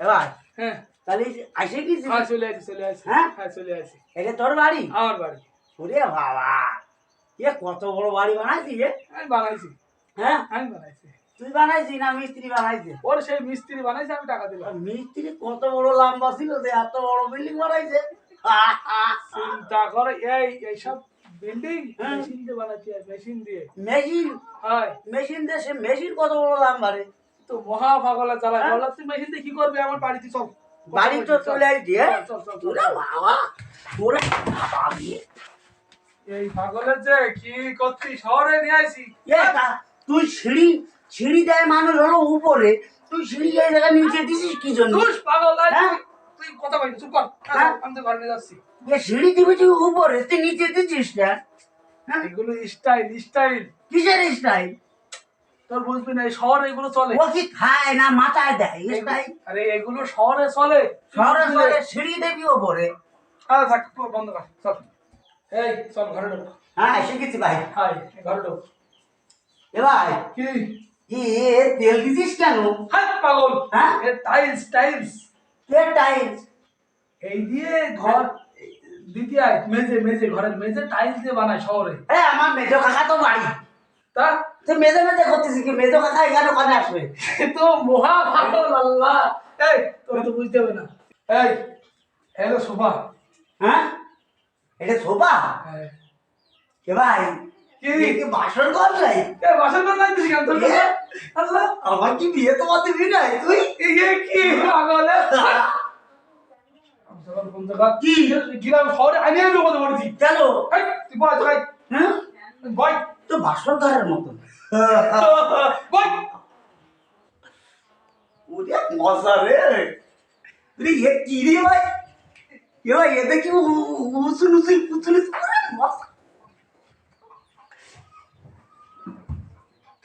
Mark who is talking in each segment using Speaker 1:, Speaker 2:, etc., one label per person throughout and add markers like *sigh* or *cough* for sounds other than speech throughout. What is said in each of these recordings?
Speaker 1: এবার?
Speaker 2: হ্যাঁ।
Speaker 1: তাহলে আসে কি
Speaker 2: হ্যাঁ চলে আসি চলে আসি।
Speaker 1: হ্যাঁ?
Speaker 2: হ্যাঁ চলে আসি।
Speaker 1: এটা তোর বাড়ি?
Speaker 2: আমার বাড়ি।
Speaker 1: ওরে বাবা। এ কত বড় বাড়ি বানাইছি এ
Speaker 2: আমি বানাইছি।
Speaker 1: হ্যাঁ?
Speaker 2: আমি বানাইছি।
Speaker 1: তুই বানাইছি না মিস্ত্রি বানাইছে?
Speaker 2: ওর সেই মিস্ত্রি বানাইছে আমি টাকা দিলাম।
Speaker 1: মিস্ত্রি কত বড় লম্বা ছিল যে এত বড় বিল্ডিং বানাইছে।
Speaker 2: চিন্তা করে এই এইসব বিল্ডিং
Speaker 1: হ্যাঁ।
Speaker 2: মেশিন দিয়ে মেশিন দিয়ে।
Speaker 1: মেশিন
Speaker 2: হয়।
Speaker 1: মেশিন দিয়ে সে মেশিন কত বড় লম্বা রে?
Speaker 2: তো মহা পাগলা চালা
Speaker 1: হ্যাঁ?
Speaker 2: বললাম কি করবি? আমার বাড়িতে চল।
Speaker 1: বাড়ি তো হ্যাঁ? বাবা
Speaker 2: এই পাগলের যে কি করছি শহরে নিয়ে
Speaker 1: তুই সিঁড়ি সিঁড়ি দেয় মানুষ হলো উপরে। তুই সিঁড়ি এই নিচে দিছিস কি জন্য?
Speaker 2: পাগল
Speaker 1: হ্যাঁ?
Speaker 2: তুই কথা বলবি চুপ কর।
Speaker 1: হ্যাঁ?
Speaker 2: আমি তো ঘরে যাচ্ছি।
Speaker 1: সিঁড়ি দিবি তুই উপরে তুই নিচে দিছিস না? হ্যাঁ?
Speaker 2: এগুলো স্টাইল স্টাইল
Speaker 1: কিসের স্টাইল
Speaker 2: তোর বুঝবি না এই শহরে এগুলো চলে।
Speaker 1: ও কি খায় না মাথায় দেয়?
Speaker 2: আরে এগুলো শহরে চলে।
Speaker 1: শহরে শহরে সিঁড়ি দেবি ওপরে
Speaker 2: হ্যাঁ থাক বন্ধ কর চল। এই চল ঘরে ঢোক।
Speaker 1: হ্যাঁ শিখেছি ভাই।
Speaker 2: হাই ঘরে ঢোক।
Speaker 1: এ ভাই
Speaker 2: কি?
Speaker 1: এ তেল দিছিস কেন?
Speaker 2: হাই পাগল।
Speaker 1: হ্যাঁ?
Speaker 2: এ টাইলস টাইলস
Speaker 1: কে টাইলস
Speaker 2: এই দিয়ে ঘর দ্বিতীয় মেজে মেজে ঘরের মেজে টাইলস দিয়ে বানায় শহরে।
Speaker 1: এ আমার মেজো কাকা তো বাড়ি।
Speaker 2: তা?
Speaker 1: তুই মেজে মেজে করতেছিস কি? মেজো কাকা এখানে ওখানে আসবে।
Speaker 2: তো মহা আল্লাহ। এই তোর তো বুঝতে হবে না। এই শোভা।
Speaker 1: হ্যাঁ? এটা শোভা?
Speaker 2: হ্যাঁ।
Speaker 1: কে ভাই
Speaker 2: কি?
Speaker 1: এ বাসন ঘর নাই?
Speaker 2: বাসন করে নাই তুই কেন আল্লাহ।
Speaker 1: আমার কি বিয়ে তোমার দিবি নাই? তুই?
Speaker 2: কি পাগল
Speaker 1: কি?
Speaker 2: গেলাম শহরে আনিয়ে আমি কথা বলেছি
Speaker 1: কেন?
Speaker 2: এই, তুই বয়
Speaker 1: হ্যাঁ?
Speaker 2: বয়।
Speaker 1: তো বাসন ঘরের মতন। ওরে মজা রে। রে এ কি রে ভাই? এ ভাই এতে কি উসুন উসুন উসুন মজা।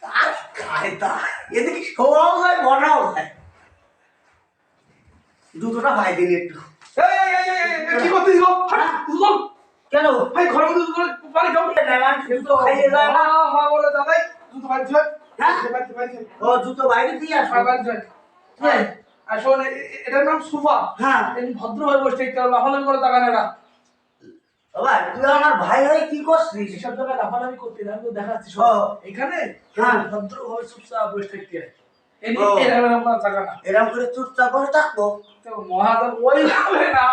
Speaker 1: কার কায়দা? এতে কি শোয়াও যায় বসাও যায়। দুটোটা ভাই দিন একটু।
Speaker 2: কি গো?
Speaker 1: কেন
Speaker 2: ভাই ঘরের মধ্যে পানি খাও হ্যাঁ হ্যাঁ বলে দাদাই তুই তো বাড়ি চল
Speaker 1: হ্যাঁ? ও জুতো বাইরে দিয়ে আসো। হ্যাঁ।
Speaker 2: আর শোন এ- এ- এটার নাম সুফা।
Speaker 1: হ্যাঁ।
Speaker 2: এই ভদ্রভাবে বসে থাকতে লাফালাফি করে
Speaker 1: বাবা তুই আমার ভাই হয়ে কি করছিস?
Speaker 2: এসব জায়গায় লাফালাফি করতে না আমি দেখাচ্ছি এখানে?
Speaker 1: হ্যাঁ।
Speaker 2: ভদ্রভাবে চুপচাপ বসে থাকতে এরকম
Speaker 1: করে চুপচাপ বসে থাকব।
Speaker 2: তো মহাজন ওই ভাবে না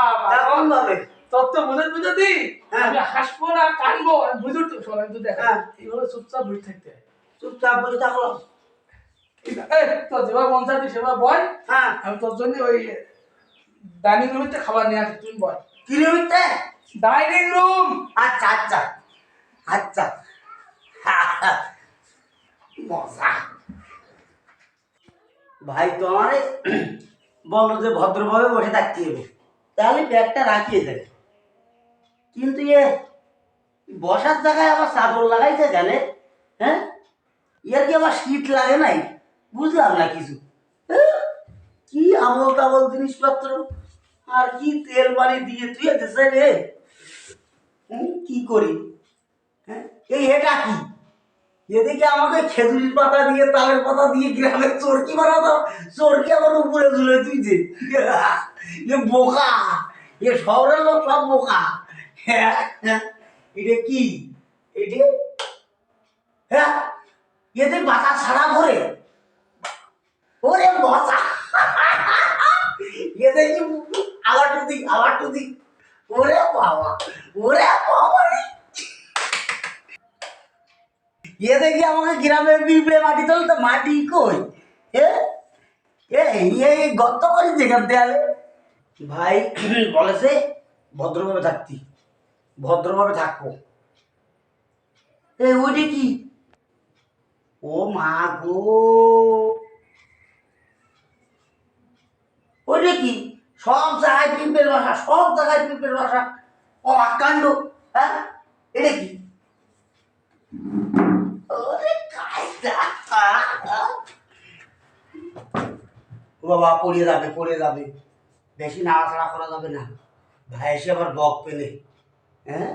Speaker 2: বুঝে বুঝে দি।
Speaker 1: হ্যাঁ।
Speaker 2: আমি হাসবো না কানবো আমি বুঝে তো শোন আমি তো দেখা
Speaker 1: হ্যাঁ।
Speaker 2: এইভাবে চুপচাপ বসে থাকতে হয়।
Speaker 1: চুপচাপ বসে থাকল
Speaker 2: এই তোর যেভাবে মন চাইছে সেভাবে বয়
Speaker 1: হ্যাঁ।
Speaker 2: আমি তোর জন্য ওই ডাইনিং খাবার নিয়ে আসি তুমি বয়
Speaker 1: কিলোমিটার
Speaker 2: ডাইনিং রুম!
Speaker 1: আচ্ছা আচ্ছা। আচ্ছা। মজা। ভাই তো আমার বলল যে ভদ্রভাবে বসে থাকতে হবে। তাহলে ব্যাগটা রাখিয়ে দেবে। কিন্তু এ বসার জায়গায় আবার চাদর লাগাইছে জানে? হ্যাঁ? ইয়ার কি আবার শীত লাগে নাই? বুঝলাম না কিছু? কি আমল তাবল জিনিসপত্র? আর কি তেল পানি দিয়ে তুই দেশে রে? কি করি? হ্যাঁ এই এটা কি? এদিকে আমাকে খেজুরির পাতা দিয়ে, তালের পাতা দিয়ে গ্রামে চরকি বানাতো চরকি আমার উপরে ঝুলে তুই যে। বোকা! এ শহরের লোক সব বোকা। হ্যাঁ হ্যাঁ। এটা কি? এটা? হ্যাঁ এতে বাতা ছাড়া ভরে ওরে মজা এতে কি আবার টুদি আবার টুদি ওরে বাবা ওরে বাবা এ দেখি আমাকে গ্রামে পিঁপড়ে মাটি তোল তো মাটি কই? এ? এই গর্ত করি যেখান দেয়ালে ভাই বলেছে ভদ্রভাবে থাকতি। ভদ্রভাবে থাকব। এ, ওইটা কি? ও মা গো। ওইটা কি? সব জায়গায় পিঁপড়ের বাসা, সব জায়গায় পিঁপড়ের বাসা। ও আকাণ্ড হ্যাঁ? এটা কি? বাবা পড়ে যাবে পড়ে যাবে। বেশি নাড়াচাড়া করা যাবে না। ভাই এসে আবার বক পেলে। হ্যাঁ?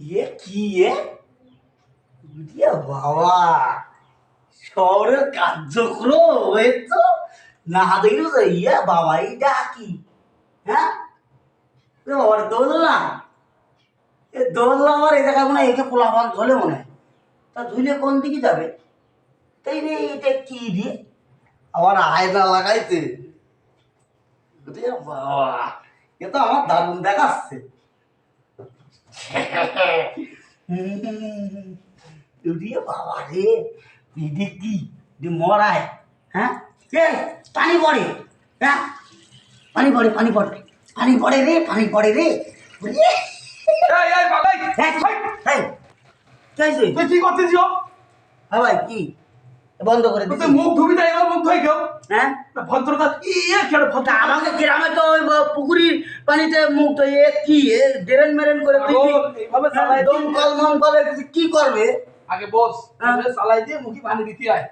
Speaker 1: ইয়ে কি এ ইয়ে বাবা শহরের কার্যক্রম হয়েছে? না দেখলে তো, ইয়া বাবা, এইটা কি? হ্যাঁ? এ বাবার দোলনা। এ দোলনা আমার এই জায়গায় মনে হয়, একে পোলাপান ধলে মনে হয়। তা ধুলে কোন দিকে যাবে? তাই রে, এটা কি রে? আমার আয়না লাগাইছে। বাবা, এ তো আমার দারুণ দেখাচ্ছে। *laughs* রে বাবা রে দিদি কি দি মরায় হ্যাঁ এ পানি পড়ে হ্যাঁ পানি পড়ে পানি পড়ে পানি পড়ে রে পানি পড়ে রে কি ভাই কি বন্ধ করে দিচ্ছি
Speaker 2: মুখ ধুবি তাই এবার মুখ কেউ
Speaker 1: হ্যাঁ
Speaker 2: ভদ্রতা ইয়ে ভদ্র
Speaker 1: আমাকে গ্রামে তো ওই পুকুরির পানিতে মুখ এ কি ডেরেন মেরেন করে
Speaker 2: এইভাবে
Speaker 1: কি করবে
Speaker 2: আগে বস
Speaker 1: হ্যাঁ।
Speaker 2: চালাই দিয়ে মুখি পানি দিতে আয়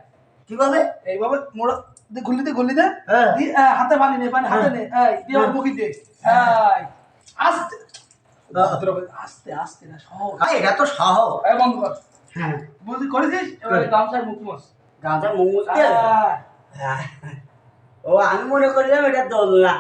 Speaker 1: কীভাবে
Speaker 2: এইভাবে মোড়া গুলি দে গুলি দে।
Speaker 1: হ্যাঁ।
Speaker 2: দি হাতে পানি নে পানি হাতে নে। দিয়ে আমার মুখি দে। আস্তে। আস্তে আস্তে না সহজ।
Speaker 1: হ্যাঁ এটা তো সহ
Speaker 2: এই বন্ধ কর।
Speaker 1: হ্যাঁ।
Speaker 2: বুঝলি করেছিস? এবার
Speaker 1: হ্যাঁ।
Speaker 2: গামছার মুখ মোস
Speaker 1: ও আমি মনে করলাম এটা দোলনা।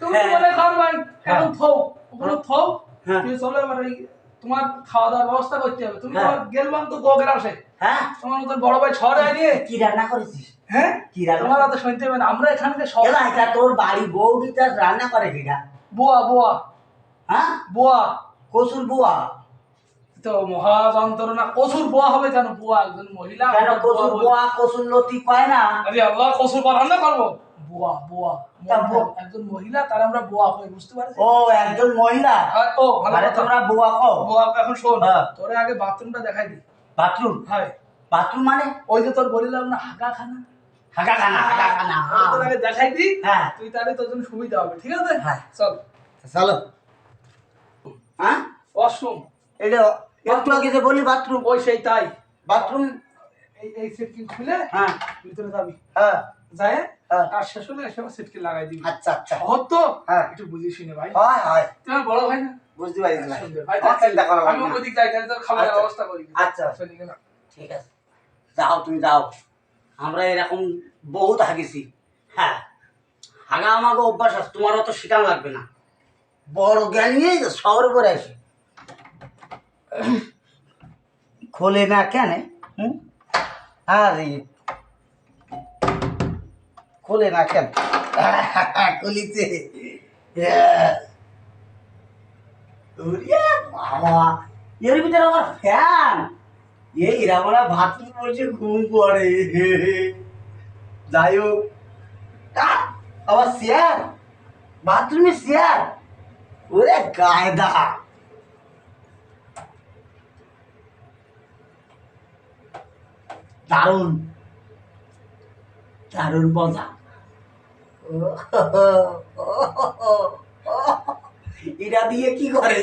Speaker 2: তুমি
Speaker 1: হ্যাঁ।
Speaker 2: মনে কর ভাই এখন
Speaker 1: হ্যাঁ।
Speaker 2: থৌ ওগুলো থৌ।
Speaker 1: হ্যাঁ।
Speaker 2: তুই চলো এই তোমার খাওয়া দাওয়ার ব্যবস্থা করতে হবে। তুমি
Speaker 1: গেলাম
Speaker 2: আবার গেলবাম তো গোগের আসে।
Speaker 1: হ্যাঁ।
Speaker 2: তোমার তোর বড় ভাই ছড় নিয়ে
Speaker 1: কি রান্না করেছিস?
Speaker 2: হ্যাঁ?
Speaker 1: কি রান্না
Speaker 2: তোমার তো শুনতে হবে না। আমরা এখানকে সব
Speaker 1: এটা তোর বাড়ি বৌদিটা তার রান্না করে কিনা?
Speaker 2: বুয়া বুয়া।
Speaker 1: হ্যাঁ?
Speaker 2: বুয়া।
Speaker 1: কসুর বুয়া?
Speaker 2: তো মহা যন্ত্রণা কসুর বুয়া হবে কেন? বুয়া একজন মহিলা
Speaker 1: কেন
Speaker 2: আমরা বুয়া
Speaker 1: কসুর। কসুর লতি কয় না?
Speaker 2: আরে আল্লাহ কসুর রান্না করব। বুয়া বুয়া। একজন মহিলা তার আমরা বুয়া হয়ে বুঝতে পারছি
Speaker 1: ও একজন মহিলা?
Speaker 2: ও ভালো
Speaker 1: আরে তোমরা বুয়া কও।
Speaker 2: বুয়া এখন শোন
Speaker 1: হ্যাঁ।
Speaker 2: তোরে আগে বাথরুমটা দেখাই দি
Speaker 1: বাথরুম?
Speaker 2: হয়।
Speaker 1: বাথরুম মানে?
Speaker 2: ওই যে তোর বলিলাম না হাগা খানা
Speaker 1: হাগা খানা হাগা খানা
Speaker 2: তোর আগে দেখাই দি
Speaker 1: হ্যাঁ।
Speaker 2: তুই তাহলে তোর জন্য সুবিধা হবে ঠিক আছে?
Speaker 1: হ্যাঁ।
Speaker 2: চল।
Speaker 1: চলো। হ্যাঁ?
Speaker 2: ওয়াশরুম।
Speaker 1: এটা একটু আগে যে বলি বাথরুম
Speaker 2: ওই সেই তাই।
Speaker 1: বাথরুম।
Speaker 2: এই এই সিটকিন খুলে
Speaker 1: হ্যাঁ।
Speaker 2: ভিতরে যাবি।
Speaker 1: হ্যাঁ।
Speaker 2: যায়
Speaker 1: হ্যাঁ।
Speaker 2: আর শেষ হলে এসে সিটকিন লাগাই দিবি।
Speaker 1: আচ্ছা আচ্ছা।
Speaker 2: সহজ তো।
Speaker 1: হ্যাঁ।
Speaker 2: একটু বুঝিস নে ভাই।
Speaker 1: হয় হয়।
Speaker 2: তুই বড় ভাই না?
Speaker 1: বুঝতে পারছি ভাই চিন্তা করা
Speaker 2: আমি। ওদিক যাই তাহলে তোর খাবারের
Speaker 1: আচ্ছা।
Speaker 2: ব্যবস্থা করি।
Speaker 1: আচ্ছা। ঠিক আছে। যাও তুমি যাও। আমরা এরকম বহুত হাগেছি। হ্যাঁ। হাগা আমাকে অভ্যাস আছে। তোমার অত শেখানো লাগবে না। বড় জ্ঞানী শহর করে আসে খোলে না কেন? হুম? আরে, খোলে না কেন? *laughs* খুলিছে। ওরে বাবা, এর ভিতরে আমার ফ্যান। এই রামনা ভাত বলছে ঘুম পড়ে। যাই হোক। আবার চেয়ার বাথরুমে চেয়ার ওরে গায়দা। দারুণ দারুণ মজা। এরা দিয়ে কি করে?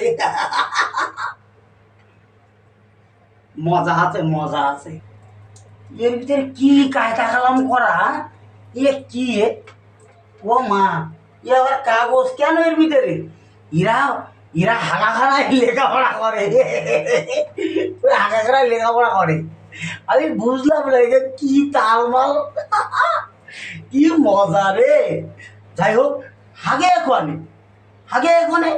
Speaker 1: মজা আছে মজা আছে। এর ভিতরে কি কায়দা কালাম করা? এ কি ও মা, এ আবার কাগজ কেন এর ভিতরে? এরা এরা হাগাখানায় লেখাপড়া করে। ওই হাগাখানায় লেখাপড়া করে। আমি বুঝলাম না একে কি তালমাল কি মজা রে। যাই হোক, হাগে এখনে হাগে এখনে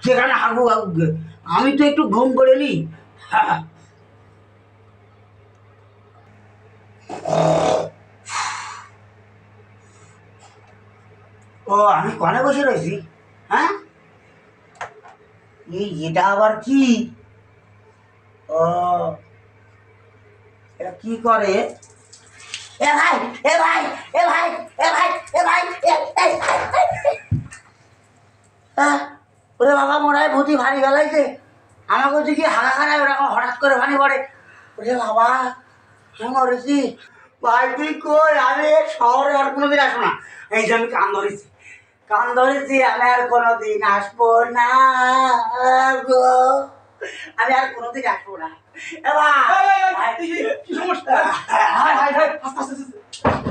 Speaker 1: সেখানে হাগু হাগু আমি তো একটু ঘুম করে নি ও, আমি কনে বসে রয়েছি? হ্যাঁ? এই, এটা আবার কি? ও কি করে এ ভাই এ ভাই এ ভাই এ ভাই এ ভাই ওরে বাবা মোড়ায় ভূতি ভারী গেলাইছে আমাকে হাগা খারায় ওরকম হঠাৎ করে ভানি পড়ে ওরে বাবা আমি মরেছি ভাই তুই কই আমি শহরে আর কোনোদিন আসব না এই যে আমি কান ধরেছি কান ধরেছি আমি আর কোনোদিন আসব না গো আমি আর কোনোদিন আসব না। এ
Speaker 2: এই, এই, এই,
Speaker 1: ভাই,
Speaker 2: এই, এই, কি সমস্যা? হাই, হাই, হাই, আস্তে, আস্তে, আস্তে।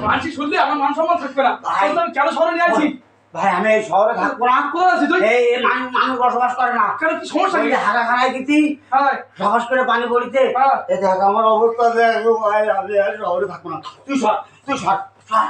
Speaker 2: মানসি শুনলে আমার মান সম্মান থাকবে না। আমি কেন শহরে নিয়ে আসছি
Speaker 1: ভাই আমি এই শহরে থাকব না
Speaker 2: আছিস তুই?
Speaker 1: এই মানুষ বসবাস করে না।
Speaker 2: কেন কি সমস্যা কি?
Speaker 1: হাগা খানায় গেছি
Speaker 2: হ্যাঁ
Speaker 1: সাহস করে পানি পড়িতে
Speaker 2: হ্যাঁ।
Speaker 1: এ দেখ আমার অবস্থা দেখ আমি আর শহরে থাকব না। তুই সর তুই সর। সর